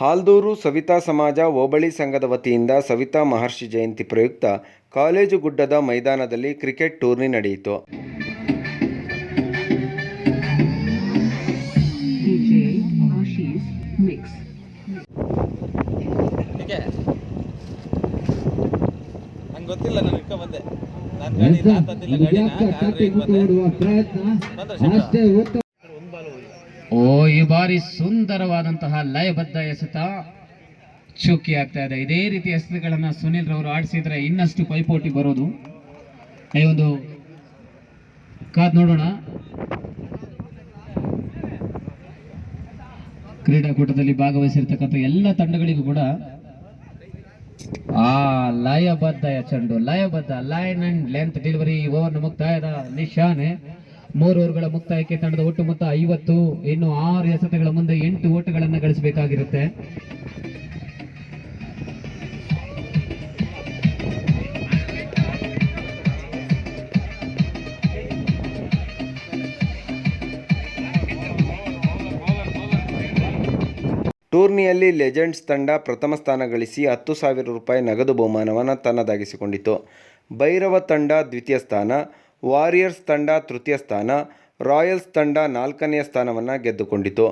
ಹಾಲ್ದೂರು ಸವಿತಾ ಸಮಾಜ ಹೋಬಳಿ ಸಂಘದ ವತಿಯಿಂದ ಸವಿತಾ ಮಹರ್ಷಿ ಜಯಂತಿ ಪ್ರಯುಕ್ತ ಕಾಲೇಜು ಗುಡ್ಡದ ಮೈದಾನದಲ್ಲಿ ಕ್ರಿಕೆಟ್ ಟೂರ್ನಿ ನಡೆಯಿತು. ಗೊತ್ತಿಲ್ಲ ನಾನು ಬಂದೆ. ನಾನು ಗಾಡಿ ತಂದಿಲ್ಲ ಗಾಡಿನ ಬಂದ್ರೆ. ಓ, ಈ ಬಾರಿ ಸುಂದರವಾದಂತಹ ಲಯಬದ್ಧ ಎಸೆತ ಚುಕ್ಕಿ ಆಗ್ತಾ ಇದೆ. ಇದೇ ರೀತಿ ಎಸೆತಗಳನ್ನು ಸುನಿಲ್ ರವರು ಆಡಿಸಿದ್ರೆ ಇನ್ನಷ್ಟು ಪೈಪೋಟಿ ಬರೋದು. ಈ ಒಂದು ಕಾದ್ ನೋಡೋಣ. ಕ್ರೀಡಾಕೂಟದಲ್ಲಿ ಭಾಗವಹಿಸಿರ್ತಕ್ಕಂಥ ಎಲ್ಲ ತಂಡಗಳಿಗೂ ಕೂಡ ಆ ಲಯಬದ್ಧ ಚೆಂಡು ಲಯಬದ್ಧ line and length delivery over ಮುಕ್ತಾಯದ ನಿಶಾನೆ. ಮೂರು ಓವರ್ಗಳ ಮುಕ್ತಾಯಕ್ಕೆ ತಂಡದ ಒಟ್ಟು ಮೊತ್ತ ಐವತ್ತು. ಇನ್ನು ಆರು ಎಸೆತಗಳ ಮುಂದೆ ಎಂಟು ಓಟಗಳನ್ನು ಗಳಿಸಬೇಕಾಗಿರುತ್ತೆ. ಟೂರ್ನಿಯಲ್ಲಿ ಲೆಜೆಂಡ್ಸ್ ತಂಡ ಪ್ರಥಮ ಸ್ಥಾನ ಗಳಿಸಿ ಹತ್ತು ಸಾವಿರ ರೂಪಾಯಿ ನಗದು ಬಹುಮಾನವನ್ನು ತನ್ನದಾಗಿಸಿಕೊಂಡಿತು ಭೈರವ ತಂಡ ದ್ವಿತೀಯ ಸ್ಥಾನ ವಾರಿಯರ್ಸ್ ತಂಡ ತೃತೀಯ ಸ್ಥಾನ ರಾಯಲ್ಸ್ ತಂಡ ನಾಲ್ಕನೆಯ ಸ್ಥಾನವನ್ನು ಗೆದ್ದುಕೊಂಡಿತು.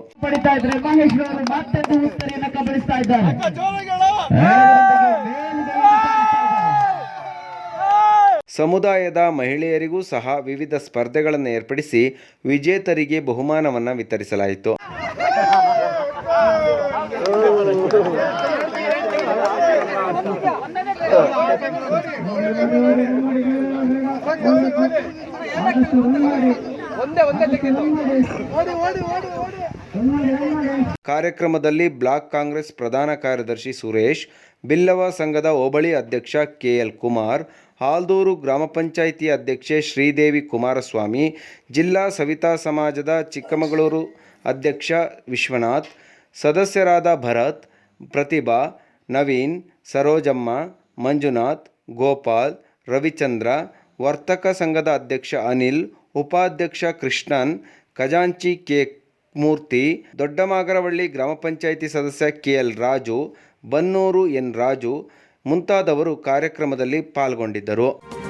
ಸಮುದಾಯದ ಮಹಿಳೆಯರಿಗೂ ಸಹ ವಿವಿಧ ಸ್ಪರ್ಧೆಗಳನ್ನು ಏರ್ಪಡಿಸಿ ವಿಜೇತರಿಗೆ ಬಹುಮಾನವನ್ನು ವಿತರಿಸಲಾಯಿತು. ಕಾರ್ಯಕ್ರಮದಲ್ಲಿ ಬ್ಲಾಕ್ ಕಾಂಗ್ರೆಸ್ ಪ್ರಧಾನ ಕಾರ್ಯದರ್ಶಿ ಸುರೇಶ್, ಬಿಲ್ಲವ ಸಂಘದ ಹೋಬಳಿ ಅಧ್ಯಕ್ಷ ಕೆಎಲ್ ಕುಮಾರ್, ಹಾಲ್ದೂರು ಗ್ರಾಮ ಪಂಚಾಯಿತಿ ಅಧ್ಯಕ್ಷೆ ಶ್ರೀದೇವಿ ಕುಮಾರಸ್ವಾಮಿ, ಜಿಲ್ಲಾ ಸವಿತಾ ಸಮಾಜದ ಚಿಕ್ಕಮಗಳೂರು ಅಧ್ಯಕ್ಷ ವಿಶ್ವನಾಥ್, ಸದಸ್ಯರಾದ ಭರತ್, ಪ್ರತಿಭಾ, ನವೀನ್, ಸರೋಜಮ್ಮ ಮಂಜುನಾಥ್, ಗೋಪಾಲ್, ರವಿಚಂದ್ರ, ವರ್ತಕ ಸಂಘದ ಅಧ್ಯಕ್ಷ ಅನಿಲ್, ಉಪಾಧ್ಯಕ್ಷ ಕೃಷ್ಣನ್, ಖಜಾಂಚಿ ಕೆ. ಮೂರ್ತಿ, ದೊಡ್ಡಮಾಗರವಳ್ಳಿ ಗ್ರಾಮ ಪಂಚಾಯಿತಿ ಸದಸ್ಯ ಕೆಎಲ್ ರಾಜು, ಬನ್ನೂರು ಎನ್. ರಾಜು ಮುಂತಾದವರು ಕಾರ್ಯಕ್ರಮದಲ್ಲಿ ಪಾಲ್ಗೊಂಡಿದ್ದರು.